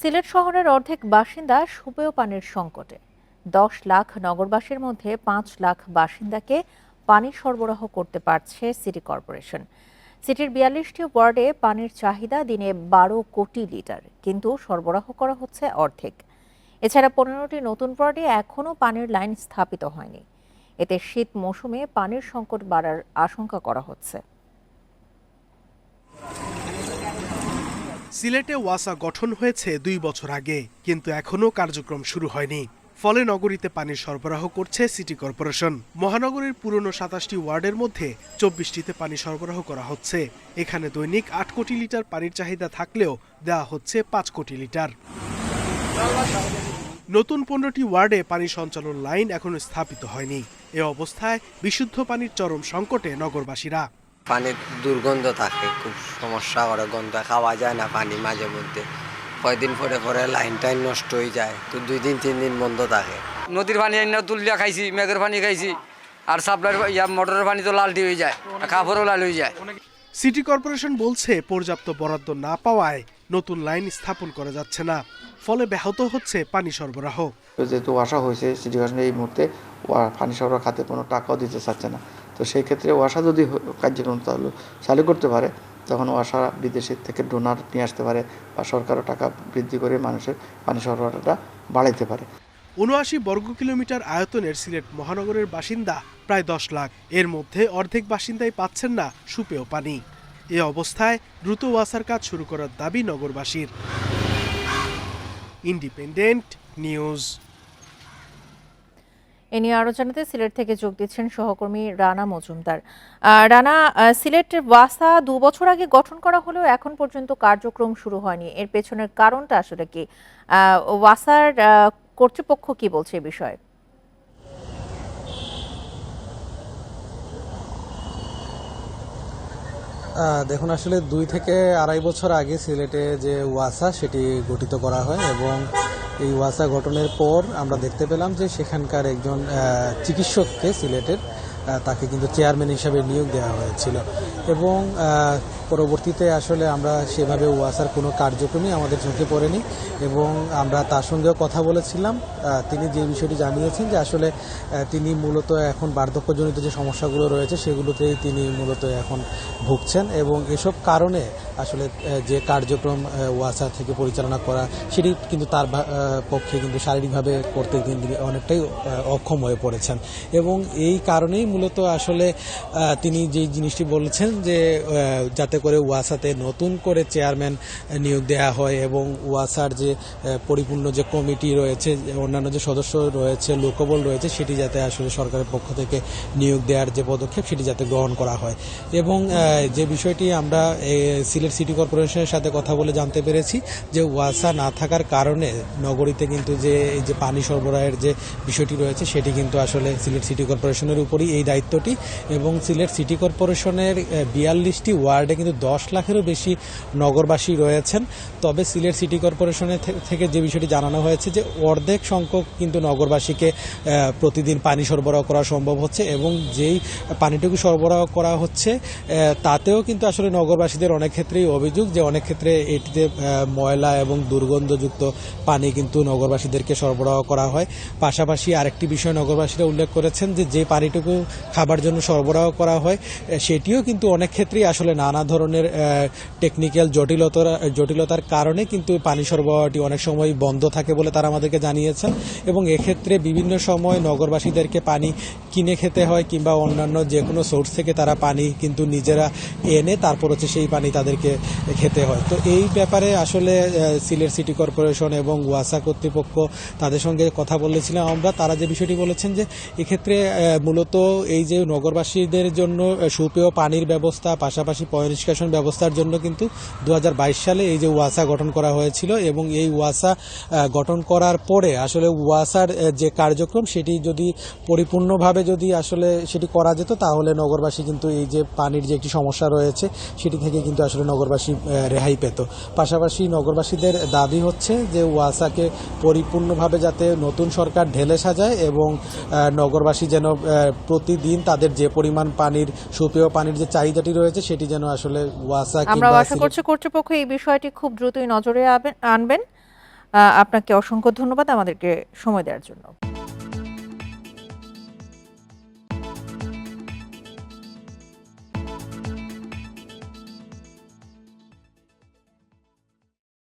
সিলেট শহরের অর্ধেক বাসিন্দা সুপেয় পানির সংকটে। দশ লাখ নগরবাসীর মধ্যে পাঁচ লাখ বাসিন্দাকে পানি সরবরাহ করতে পারছে সিটি কর্পোরেশন। সিটির বিয়াল্লিশটি ওয়ার্ডে পানির চাহিদা দিনে বারো কোটি লিটার, কিন্তু সরবরাহ করা হচ্ছে অর্ধেক। এছাড়া পনেরোটি নতুন ওয়ার্ডে এখনও পানির লাইন স্থাপিত হয়নি। এতে শীত মৌসুমে পানির সংকট বাড়ার আশঙ্কা করা হচ্ছে। সিলেটে ওয়াসা গঠন হয়েছে দুই বছর আগে, কিন্তু এখনও কার্যক্রম শুরু হয়নি। ফলে নগরীতে পানির সরবরাহ করছে সিটি কর্পোরেশন। মহানগরীর পুরনো সাতাশটি ওয়ার্ডের মধ্যে চব্বিশটিতে পানি সরবরাহ করা হচ্ছে। এখানে দৈনিক আট কোটি লিটার পানির চাহিদা থাকলেও দেওয়া হচ্ছে পাঁচ কোটি লিটার। নতুন পনেরোটি ওয়ার্ডে পানি সঞ্চালন লাইন এখনও স্থাপিত হয়নি। এ অবস্থায় বিশুদ্ধ পানির চরম সংকটে নগরবাসীরা। পানির দুর্গন্ধ থাকে, খুব সমস্যা করে গন্ধ খাওয়া যায় না পানি মাঝে মধ্যে। কয়দিন পরে পরে লাইন টাইন নষ্ট হয়ে যায়, তো দুই দিন, তিন দিন বন্ধ থাকে। নদীর পানি এনে তুলিয়া খাইছি, মেঘের পানি খাইছি, আর সাপ্লাই ইয়া, মোটরের পানি তো লালটি হয়ে যায় কাপড়ও লাল হয়ে যায়। সিটি কর্পোরেশন বলছে পর্যাপ্ত বরাদ্দ না পাওয়ায় নতুন লাইন স্থাপন করা যাচ্ছে না। ফলে ব্যাহত হচ্ছে পানি সরবরাহ। যেহেতু ওয়াসা হয়েছে সিটি কর্পোরেশন এই মুহূর্তে পানি সরবরাহ খাতে কোনো টাকাও দিতে চাচ্ছে না। তো সেই ক্ষেত্রে ওয়াসা যদি কার্যক্রম চালু চালু করতে পারে, তখন ওয়াসা বিদেশের থেকে ডোনার নিয়ে আসতে পারে বা সরকারও টাকা বৃদ্ধি করে মানুষের পানি সরবরাহটা বাড়াইতে পারে। উনআশি বর্গ কিলোমিটার আয়তনের সিলেট মহানগরের বাসিন্দা প্রায় দশ লাখ। এর মধ্যে অর্ধেক বাসিন্দাই পাচ্ছেন না সুপেয় পানি। এ অবস্থায় দ্রুত ওয়াসার কাজ শুরু করার দাবি নগরবাসীর। Independent news. এ নিয়ে আরও জানাতে সিলেট থেকে যোগ দিচ্ছেন সহকর্মী রানা মজুমদার। রানা সিলেটের ওয়াসা দু বছর আগে গঠন করা হলেও এখন পর্যন্ত কার্যক্রম শুরু হয়নি। এর পেছনের কারণটা আসলে কি? ওয়াসার কর্তৃপক্ষ কি বলছে এ বিষয়ে? দেখুন, আসলে দুই থেকে আড়াই বছর আগে সিলেটে যে ওয়াসা, সেটি গঠিত করা হয় এবং এই ওয়াসা গঠনের পর আমরা দেখতে পেলাম যে সেখানকার একজন চিকিৎসককে সিলেটের তাকে কিন্তু চেয়ারম্যান হিসাবে নিয়োগ দেওয়া হয়েছিল। এবং পরবর্তীতে আসলে আমরা সেভাবে ওয়াসার কোনো কার্যক্রমই আমাদের চোখে পড়েনি এবং আমরা তার সঙ্গেও কথা বলেছিলাম। তিনি যে বিষয়টি জানিয়েছেন যে আসলে তিনি মূলত এখন বার্ধক্যজনিত যে সমস্যাগুলো রয়েছে সেগুলোতেই তিনি মূলত এখন ভুগছেন এবং এসব কারণে আসলে যে কার্যক্রম ওয়াসা থেকে পরিচালনা করা সেটি কিন্তু তার পক্ষে কিন্তু শারীরিকভাবে করতে তিনি অনেকটাই অক্ষম হয়ে পড়েছেন। এবং এই কারণেই মূলত আসলে তিনি যে জিনিসটি বলেছেন যে যাতে করে ওয়াসাতে নতুন করে চেয়ারম্যান নিয়োগ দেওয়া হয় এবং ওয়াসার যে পরিপূর্ণ যে কমিটি রয়েছে, অন্যান্য যে সদস্য রয়েছে, লোকবল রয়েছে, সেটি যাতে আসলে সরকারের পক্ষ থেকে নিয়োগ দেওয়ার যে পদক্ষেপ, সেটি যাতে গ্রহণ করা হয়। এবং যে বিষয়টি আমরা সিলেট সিটি কর্পোরেশনের সাথে কথা বলে জানতে পেরেছি যে, ওয়াসা না থাকার কারণে নগরীতে কিন্তু যে, এই যে পানি সরবরাহের যে বিষয়টি রয়েছে, সেটি কিন্তু আসলে সিলেট সিটি কর্পোরেশনের উপরই এই দায়িত্বটি এবং সিলেট সিটি কর্পোরেশনের বিয়াল্লিশটি ওয়ার্ডে কিন্তু দশ লাখেরও বেশি নগরবাসী রয়েছেন। তবে সিলেট সিটি কর্পোরেশনের থেকে যে বিষয়টি জানানো হয়েছে যে অর্ধেক সংখ্যক কিন্তু নগরবাসীকে প্রতিদিন পানি সরবরাহ করা সম্ভব হচ্ছে এবং যেই পানিটুকু সরবরাহ করা হচ্ছে তাতেও কিন্তু আসলে নগরবাসীদের অনেক ক্ষেত্রেই অভিযোগ যে অনেক ক্ষেত্রে এটিতে ময়লা এবং দুর্গন্ধযুক্ত পানি কিন্তু নগরবাসীদেরকে সরবরাহ করা হয়। পাশাপাশি আরেকটি বিষয় নগরবাসীরা উল্লেখ করেছেন যে যে পানিটুকু খাবার জন্য সরবরাহ করা হয় সেটিও কিন্তু অনেক ক্ষেত্রেই আসলে নানা ধরনের টেকনিক্যাল জটিলতার জটিলতার কারণে কিন্তু পানি সরবরাহটি অনেক সময় বন্ধ থাকে বলে তারা আমাদেরকে জানিয়েছেন। এবং এক্ষেত্রে বিভিন্ন সময় নগরবাসীদেরকে পানি কিনে খেতে হয় কিংবা অন্যান্য যে কোনো সোর্স থেকে তারা পানি কিন্তু নিজেরা এনে তারপর হচ্ছে সেই পানি তাদেরকে খেতে হয়। তো এই ব্যাপারে আসলে সিলেট সিটি কর্পোরেশন এবং ওয়াসা কর্তৃপক্ষ তাদের সঙ্গে কথা বলেছিলাম। আমরা তারা যে বিষয়টি বলেছেন যে এক্ষেত্রে মূলত এই যে নগরবাসীদের জন্য সুপেয় পানির ব্যবস্থা, পাশাপাশি পয় নিষ্কাশন ব্যবস্থার জন্য কিন্তু দু হাজার বাইশ সালে এই যে ওয়াসা গঠন করা হয়েছিল এবং এই ওয়াসা গঠন করার পরে আসলে ওয়াসার যে কার্যক্রম সেটি যদি পরিপূর্ণভাবে যদি আসলে সেটি করা যেত তাহলে নগরবাসী কিন্তু এই যে পানির যে একটি সমস্যা রয়েছে সেটি থেকে কিন্তু আসলে নগরবাসী রেহাই পেত। পাশাপাশি নগরবাসীদের দাবি হচ্ছে যে ওয়াসাকে পরিপূর্ণভাবে যাতে নতুন সরকার ঢেলে সাজায় এবং নগরবাসী যেন প্রতিদিন তাদের যে পরিমাণ পানির সুপেয় পানির যে চাহিদাটি রয়েছে সেটি যেন আসলে ওয়াসা আমরা আশা করছি কর্তৃপক্ষ এই বিষয়টি খুব দ্রুতই নজরে আনবেন। আপনাকে অসংখ্য ধন্যবাদ আমাদেরকে সময় দেওয়ার জন্য।